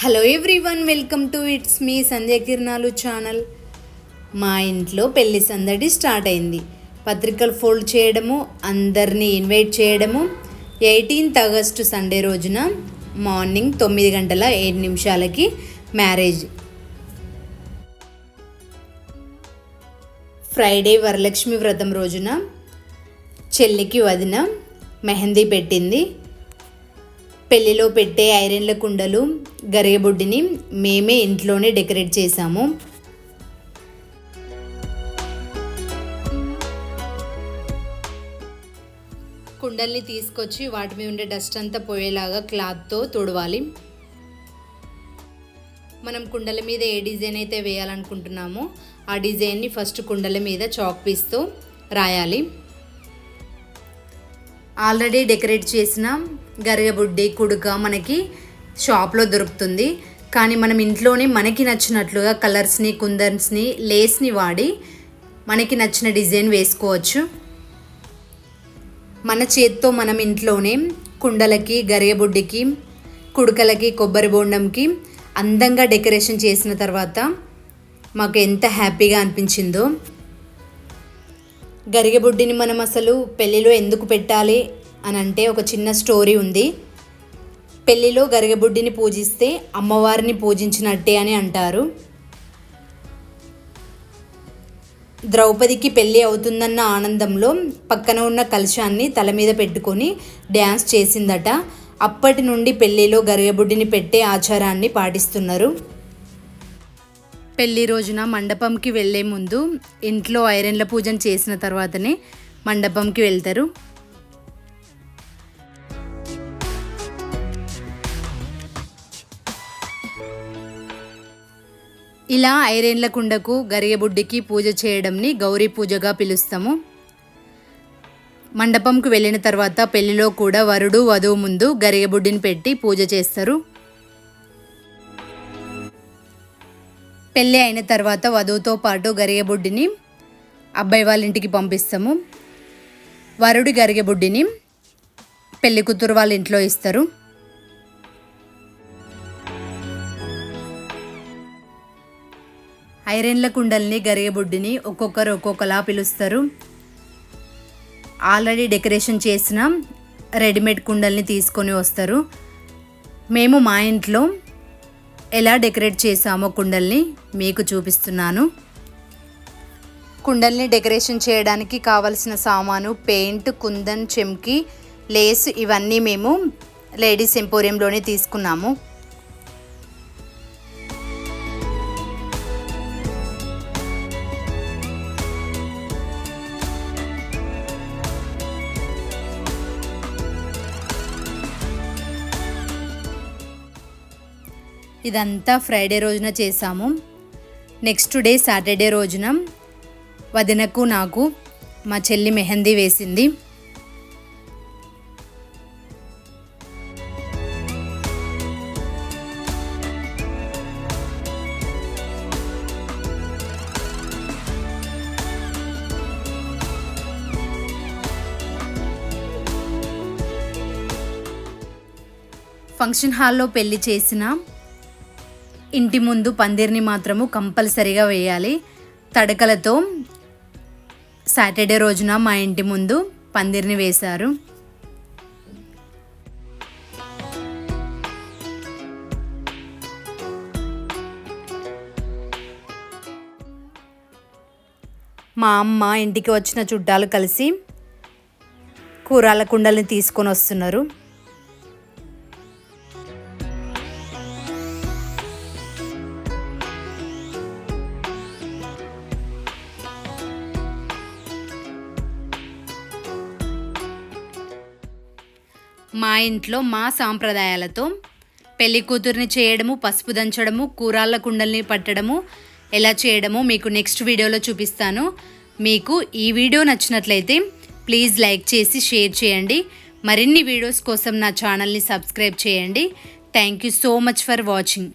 Hello everyone welcome to it's me Sandhya కిరణాలు channel మా ఇంట్లో పెళ్ళి సందడి స్టార్ట్ అయింది. పత్రికలు ఫోల్డ్ చేయడము అందరినీ ఇన్వైట్ చేయడము. ఎయిటీన్త్ ఆగస్టు సండే రోజున మార్నింగ్ తొమ్మిది గంటల ఏడు నిమిషాలకి మ్యారేజ్ ఫ్రైడే వరలక్ష్మి వ్రతం రోజున చెల్లికి వదిన మెహందీ పెట్టింది. పెళ్ళిలో పెట్టే ఐరన్ల కుండలు గరిగబొడ్డిని మేమే ఇంట్లోనే డెకరేట్ చేశాము. కుండల్ని తీసుకొచ్చి వాటి మీద ఉండే డస్ట్ అంతా పోయేలాగా క్లాత్తో తుడవాలి. మనం కుండల మీద ఏ డిజైన్ అయితే వేయాలనుకుంటున్నామో ఆ డిజైన్ని ఫస్ట్ కుండల మీద చాక్ పీస్తో రాయాలి. ఆల్రెడీ డెకరేట్ చేసిన గరగబుడ్డి కుడుక మనకి షాప్లో దొరుకుతుంది. కానీ మనం ఇంట్లోనే మనకి నచ్చినట్లుగా కలర్స్ని కుందన్స్ని లేస్ని వాడి మనకి నచ్చిన డిజైన్ వేసుకోవచ్చు. మన చేత్తో మనం ఇంట్లోనే కుండలకి గరిగబుడ్డికి కుడుకలకి కొబ్బరి బోండంకి అందంగా డెకరేషన్ చేసిన తర్వాత మాకు ఎంత హ్యాపీగా అనిపించిందో. గరిగబుడ్డిని మనం అసలు పెళ్ళిలో ఎందుకు పెట్టాలి? అని అంటే ఒక చిన్న స్టోరీ ఉంది. పెళ్ళిలో గరిగబుడ్డిని పూజిస్తే అమ్మవారిని పూజించినట్టే అని అంటారు. ద్రౌపదికి పెళ్ళి అవుతుందన్న ఆనందంలో పక్కన ఉన్న కలశాన్ని తల మీద పెట్టుకొని డ్యాన్స్ చేసిందట. అప్పటి నుండి పెళ్ళిలో గరిగబుడ్డిని పెట్టే ఆచారాన్ని పాటిస్తున్నారు. పెళ్ళి రోజున మండపంకి వెళ్ళే ముందు ఇంట్లో ఐరన్ల పూజను చేసిన తర్వాతనే మండపంకి వెళ్తారు. ఇలా ఐరేన్ల కుండకు గరిగబుడ్డికి పూజ చేయడంని గౌరీ పూజగా పిలుస్తాము. మండపంకు వెళ్ళిన తర్వాత పెళ్ళిలో కూడా వరుడు వధువు ముందు గరిగబుడ్డిని పెట్టి పూజ చేస్తారు. పెళ్ళి అయిన తర్వాత వధువుతో పాటు గరిగబుడ్డిని అబ్బాయి వాళ్ళ ఇంటికి పంపిస్తాము. వరుడి గరిగబుడ్డిని పెళ్ళి కూతురు వాళ్ళ ఇంట్లో ఇస్తారు. ఐరన్ల కుండల్ని గరిగబుడ్డిని ఒక్కొక్కరు ఒక్కొక్కలా పిలుస్తారు. ఆల్రెడీ డెకరేషన్ చేసిన రెడీమేడ్ కుండల్ని తీసుకొని వస్తారు. మేము మా ఇంట్లో ఎలా డెకరేట్ చేసామో కుండల్ని మీకు చూపిస్తున్నాను. కుండల్ని డెకరేషన్ చేయడానికి కావలసిన సామాను పెయింట్ కుందన్ చెమ్కి లేస్ ఇవన్నీ మేము లేడీస్ ఎంపోరియంలోనే తీసుకున్నాము. ఇదంతా ఫ్రైడే రోజున చేసాము నెక్స్ట్ డే సాటర్డే రోజున వదినకు నాకు మా చెల్లి మెహందీ వేసింది. ఫంక్షన్ హాల్లో పెళ్ళి చేసిన ఇంటి ముందు పందిరిని మాత్రము కంపల్సరీగా వేయాలి. తడకలతో సాటర్డే రోజున మా ఇంటి ముందు పందిరిని వేశారు. మా అమ్మ ఇంటికి వచ్చిన చుట్టాలు కలిసి కూరాల కుండల్ని తీసుకొని వస్తున్నారు. మా ఇంట్లో మా సాంప్రదాయాలతో పెళ్ళి కూతుర్ని చేయడము పసుపు దంచడము కూరాళ్ళ కుండల్ని పట్టడము ఎలా చేయడమో మీకు నెక్స్ట్ వీడియోలో చూపిస్తాను. మీకు ఈ వీడియో నచ్చినట్లయితే ప్లీజ్ లైక్ చేసి షేర్ చేయండి. మరిన్ని వీడియోస్ కోసం నా ఛానల్ని సబ్స్క్రైబ్ చేయండి. Thank you so much for watching.